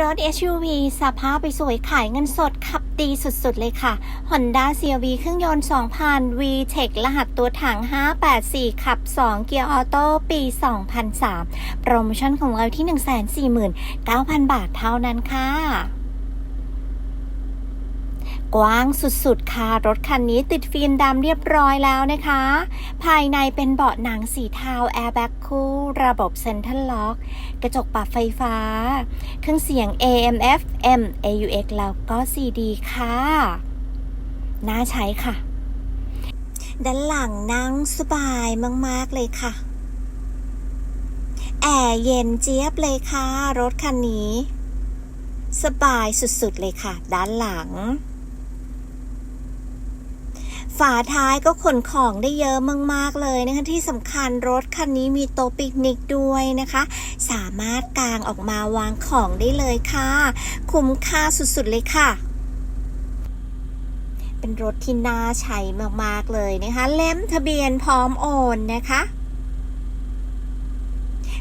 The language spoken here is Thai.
รถ SUV สภาพไปสวยขายเงินสดขับดีสุดๆ เลยค่ะ Honda CRV เครื่องยนต์ 2,000 VTEC รหัสตัวถัง 584 ขับ 2 เกียร์ออโต้ปี 2003 โปรโมชั่นของเราที่ 149,000 บาทเท่านั้นค่ะ กว้างสุดๆ ค่ะ รถคันนี้ติดฟิล์มดำเรียบร้อยแล้วนะคะ ภายในเป็นเบาะหนังสีเทาแอร์แบ็กคู่ ระบบเซ็นทรัลล็อก กระจกปรับไฟฟ้า เครื่องเสียง AM FM AUX แล้วก็ CD ค่ะ น่าใช้ค่ะ ด้านหลังนั่งสบายมากๆเลยค่ะ แอร์เย็นเจี๊ยบเลยค่ะ รถคันนี้ สบายสุดๆเลยค่ะ ด้านหลัง ฝาท้ายก็ขนของได้เยอะมาก ๆ เลยนะคะที่สำคัญรถคันนี้มีโต๊ะปิกนิกด้วยนะคะ สามารถกางออกมาวางของได้เลยค่ะ คุ้มค่าสุด ๆ เลยค่ะเป็นรถที่น่าใช้มาก ๆ เลยนะคะ เล่มทะเบียนพร้อมโอนนะคะ